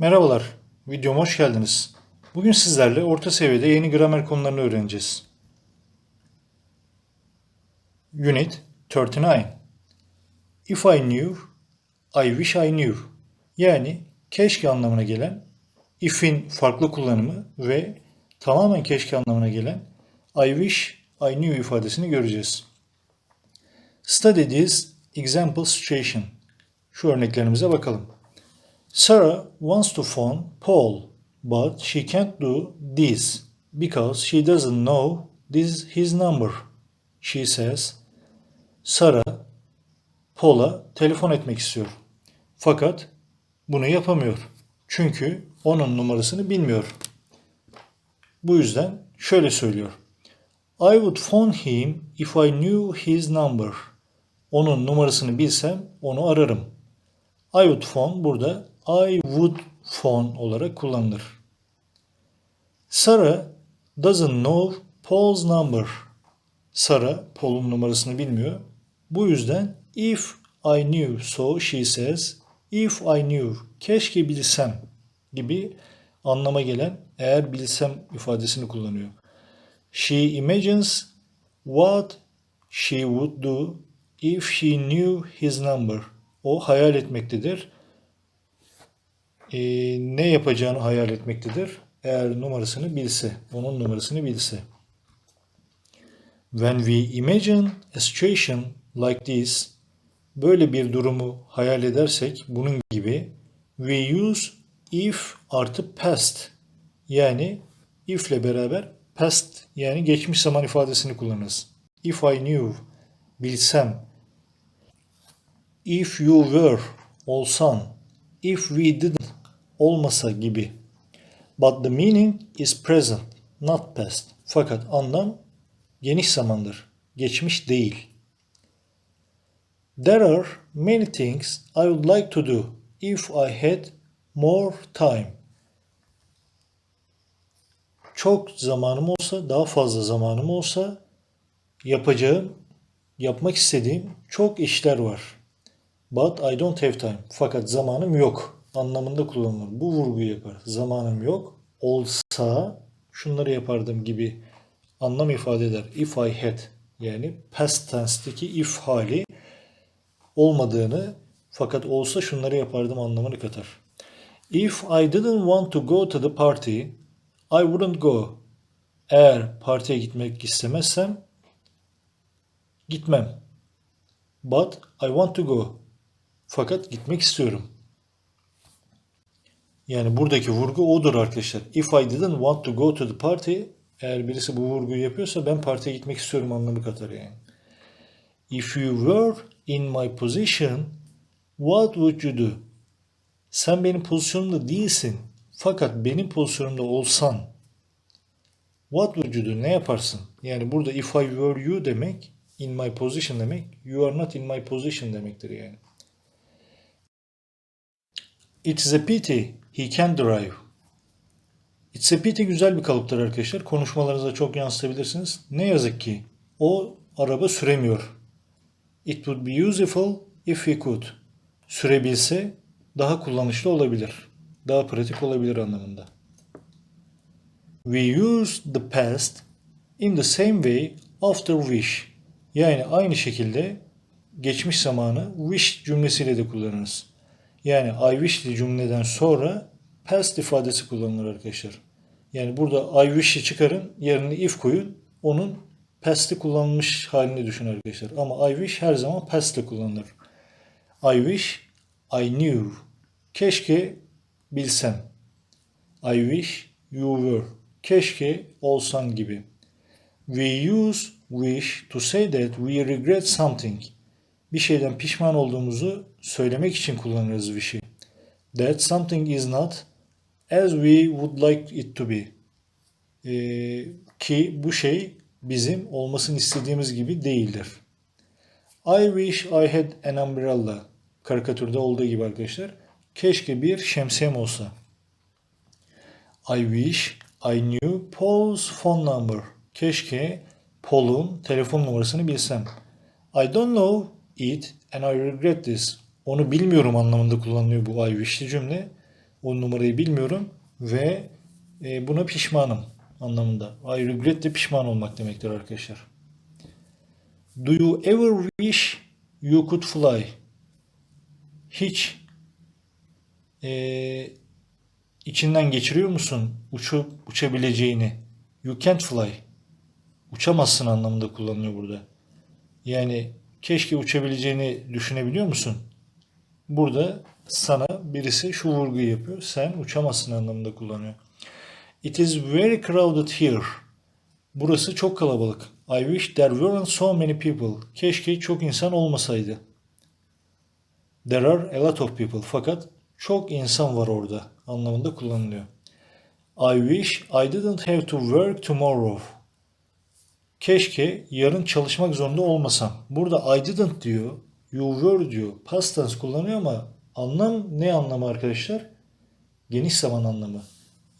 Merhabalar, videoma hoş geldiniz. Bugün sizlerle orta seviyede yeni gramer konularını öğreneceğiz. Unit 39 If I knew, I wish I knew. Yani keşke anlamına gelen if'in farklı kullanımı ve tamamen keşke anlamına gelen I wish I knew ifadesini göreceğiz. Study this example situation. Şu örneklerimize bakalım. Sarah wants to phone Paul, but she can't do this because she doesn't know this his number. She says, Sarah Paul'a telefon etmek istiyor. Fakat bunu yapamıyor. Çünkü onun numarasını bilmiyor. Bu yüzden şöyle söylüyor. I would phone him if I knew his number. Onun numarasını bilsem onu ararım. I would phone burada I would phone olarak kullanılır. Sarah doesn't know Paul's number. Sarah Paul'un numarasını bilmiyor. Bu yüzden if I knew so she says if I knew keşke bilsem gibi anlama gelen eğer bilsem ifadesini kullanıyor. She imagines what she would do if she knew his number. O hayal etmektedir. Ee, ne yapacağını hayal etmektedir. Eğer numarasını bilse, onun numarasını bilse. When we imagine a situation like this, böyle bir durumu hayal edersek bunun gibi we use if artı past yani if ile beraber past yani geçmiş zaman ifadesini kullanırız. If I knew bilsem if you were olsan if we didn't olmasa gibi. But the meaning is present, not past. Fakat anlam geniş zamandır, geçmiş değil. There are many things I would like to do if I had more time. Çok zamanım olsa, daha fazla zamanım olsa yapacağım, yapmak istediğim çok işler var. But I don't have time. Fakat zamanım yok anlamında kullanılır. Bu vurguyu yapar. Zamanım yok. Olsa şunları yapardım gibi anlam ifade eder. If I had yani past tense'deki if hali olmadığını fakat olsa şunları yapardım anlamını katar. If I didn't want to go to the party, I wouldn't go. Eğer partiye gitmek istemezsem gitmem. But I want to go. Fakat gitmek istiyorum. Yani buradaki vurgu odur arkadaşlar. If I didn't want to go to the party eğer birisi bu vurguyu yapıyorsa ben partiye gitmek istiyorum anlamı katar yani. If you were in my position what would you do? Sen benim pozisyonumda değilsin. Fakat benim pozisyonumda olsan what would you do? Ne yaparsın? Yani burada if I were you demek in my position demek you are not in my position demektir yani. It's a pity he can drive. It's a pity güzel bir kalıptır arkadaşlar. Konuşmalarınıza çok yansıtabilirsiniz. Ne yazık ki o araba süremiyor. It would be useful if he could. Sürebilse daha kullanışlı olabilir. Daha pratik olabilir anlamında. We use the past in the same way after wish. Yani aynı şekilde geçmiş zamanı wish cümlesiyle de kullanırız. Yani I wish'li cümleden sonra past ifadesi kullanılır arkadaşlar. Yani burada I wish'i çıkarın, yerine if koyun. Onun past'i kullanılmış halini düşün arkadaşlar. Ama I wish her zaman past'le kullanılır. I wish I knew. Keşke bilsem. I wish you were. Keşke olsan gibi. We use wish to say that we regret something. Bir şeyden pişman olduğumuzu söylemek için kullanırız wish'i. That something is not as we would like it to be. Ee, ki bu şey bizim olmasını istediğimiz gibi değildir. I wish I had an umbrella. Karikatürde olduğu gibi arkadaşlar. Keşke bir şemsiyem olsa. I wish I knew Paul's phone number. Keşke Paul'un telefon numarasını bilsem. I don't know it and I regret this. Onu bilmiyorum anlamında kullanılıyor bu I wish'li cümle. O numarayı bilmiyorum ve e, buna pişmanım anlamında. I regret de pişman olmak demektir arkadaşlar. Do you ever wish you could fly? Hiç e, içinden geçiriyor musun uçup uçabileceğini? You can't fly. Uçamazsın anlamında kullanılıyor burada. Yani keşke uçabileceğini düşünebiliyor musun? Burada sana birisi şu vurguyu yapıyor. Sen uçamazsın anlamında kullanıyor. It is very crowded here. Burası çok kalabalık. I wish there weren't so many people. Keşke çok insan olmasaydı. There are a lot of people. Fakat çok insan var orada anlamında kullanılıyor. I wish I didn't have to work tomorrow. Keşke yarın çalışmak zorunda olmasam. Burada I didn't diyor, you were diyor. Past tense kullanıyor ama anlam ne anlamı arkadaşlar? Geniş zaman anlamı.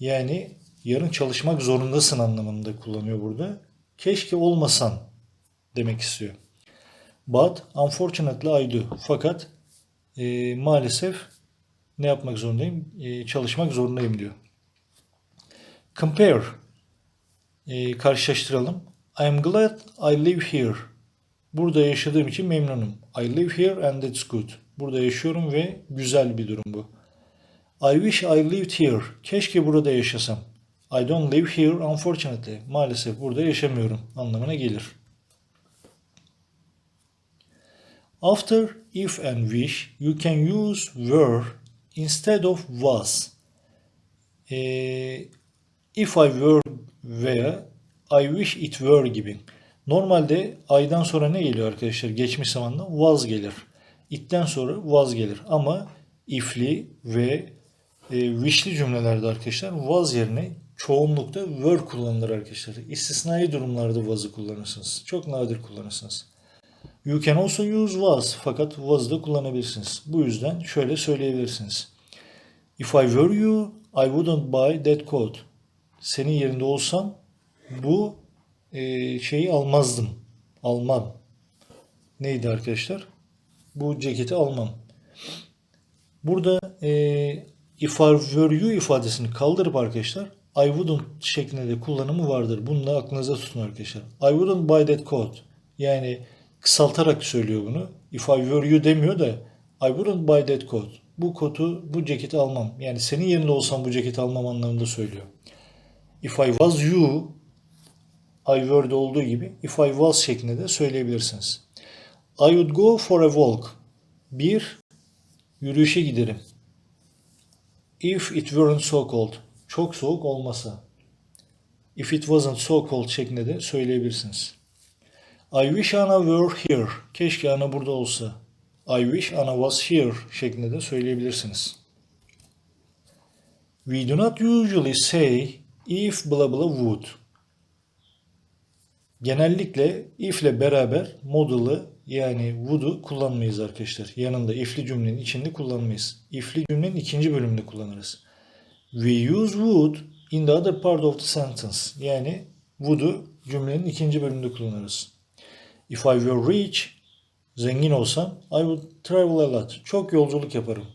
Yani yarın çalışmak zorundasın anlamında kullanıyor burada. Keşke olmasan demek istiyor. But unfortunately I do. Fakat e, maalesef ne yapmak zorundayım? E, çalışmak zorundayım diyor. Compare. E, karşılaştıralım. I'm glad I live here. Burada yaşadığım için memnunum. I live here and it's good. Burada yaşıyorum ve güzel bir durum bu. I wish I lived here. Keşke burada yaşasam. I don't live here unfortunately. Maalesef burada yaşamıyorum anlamına gelir. After if and wish you can use were instead of was. Ee, if I were veya I wish it were gibi. Normalde I'dan sonra ne geliyor arkadaşlar? Geçmiş zamanda was gelir. It'ten sonra was gelir. Ama if'li ve e, wish'li cümlelerde arkadaşlar was yerine çoğunlukta were kullanılır arkadaşlar. İstisnai durumlarda was'ı kullanırsınız. Çok nadir kullanırsınız. You can also use was fakat was'ı da kullanabilirsiniz. Bu yüzden şöyle söyleyebilirsiniz. If I were you, I wouldn't buy that coat. Senin yerinde olsam bu e, şeyi almazdım. Almam. Neydi arkadaşlar? Bu ceketi almam. Burada e, if I were you ifadesini kaldırıp arkadaşlar I wouldn't şeklinde de kullanımı vardır. Bunu da aklınıza tutun arkadaşlar. I wouldn't buy that coat. Yani kısaltarak söylüyor bunu. If I were you demiyor da I wouldn't buy that coat. Bu kotu, bu ceketi almam. Yani senin yerinde olsam bu ceketi almam anlamında söylüyor. If I was you I were'de olduğu gibi if I was şeklinde de söyleyebilirsiniz. I would go for a walk. Bir, yürüyüşe giderim. If it weren't so cold. Çok soğuk olmasa. If it wasn't so cold şeklinde de söyleyebilirsiniz. I wish Anna were here. Keşke Anna burada olsa. I wish Anna was here şeklinde de söyleyebilirsiniz. We do not usually say if blah blah would. Genellikle if ile beraber modal'ı yani would'u kullanmayız arkadaşlar. Yanında if'li cümlenin içinde kullanmayız. If'li cümlenin ikinci bölümünde kullanırız. We use would in the other part of the sentence. Yani would'u cümlenin ikinci bölümünde kullanırız. If I were rich, zengin olsam, I would travel a lot. Çok yolculuk yaparım.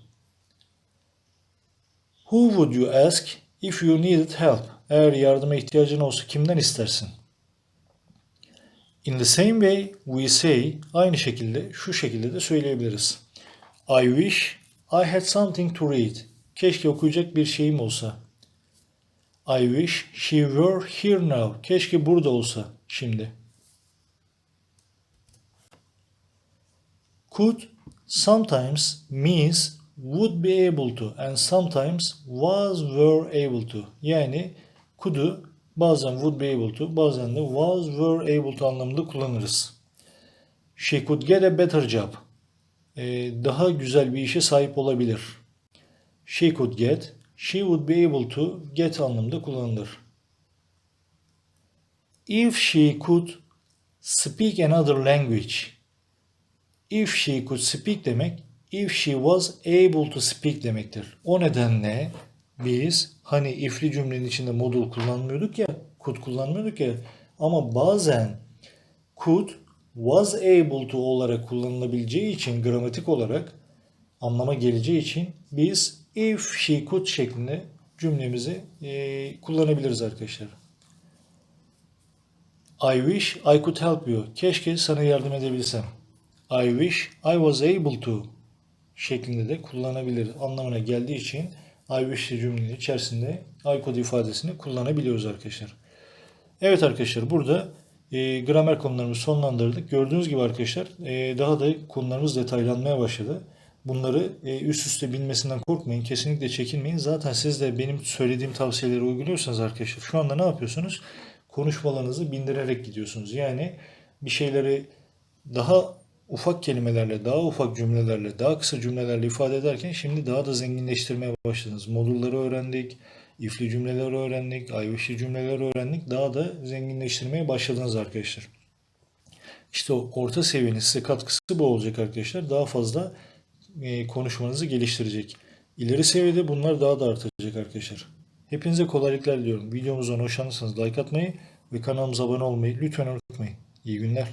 Who would you ask if you needed help? Eğer yardıma ihtiyacın olsa kimden istersin? In the same way we say aynı şekilde şu şekilde de söyleyebiliriz. I wish I had something to read. Keşke okuyacak bir şeyim olsa. I wish she were here now. Keşke burada olsa şimdi. Could sometimes means would be able to and sometimes was were able to. Yani could'u bazen would be able to bazen de was were able to anlamında kullanırız. She could get a better job. Ee, daha güzel bir işe sahip olabilir. She could get, she would be able to get anlamında kullanılır. If she could speak another language. If she could speak demek, if she was able to speak demektir. O nedenle biz hani if'li cümlenin içinde modul kullanmıyorduk ya, could kullanmıyorduk ya ama bazen could was able to olarak kullanılabileceği için gramatik olarak anlama geleceği için biz if she could şeklinde cümlemizi e, kullanabiliriz arkadaşlar. I wish I could help you. Keşke sana yardım edebilsem. I wish I was able to şeklinde de kullanabilir. Anlamına geldiği için I cümlenin içerisinde I could ifadesini kullanabiliyoruz arkadaşlar. Evet arkadaşlar burada e, gramer konularımızı sonlandırdık. Gördüğünüz gibi arkadaşlar e, daha da konularımız detaylanmaya başladı. Bunları e, üst üste bilmesinden korkmayın. Kesinlikle çekinmeyin. Zaten siz de benim söylediğim tavsiyeleri uyguluyorsanız arkadaşlar şu anda ne yapıyorsunuz? Konuşmalarınızı bindirerek gidiyorsunuz. Yani bir şeyleri daha ufak kelimelerle, daha ufak cümlelerle, daha kısa cümlelerle ifade ederken şimdi daha da zenginleştirmeye başladınız. Modulları öğrendik, ifli cümleleri öğrendik, ayvişli cümleleri öğrendik. Daha da zenginleştirmeye başladınız arkadaşlar. İşte o orta seviyenin size katkısı bu olacak arkadaşlar. Daha fazla e, konuşmanızı geliştirecek. İleri seviyede bunlar daha da artacak arkadaşlar. Hepinize kolaylıklar diliyorum. Videomuzdan hoşlanırsanız like atmayı ve kanalımıza abone olmayı lütfen unutmayın. İyi günler.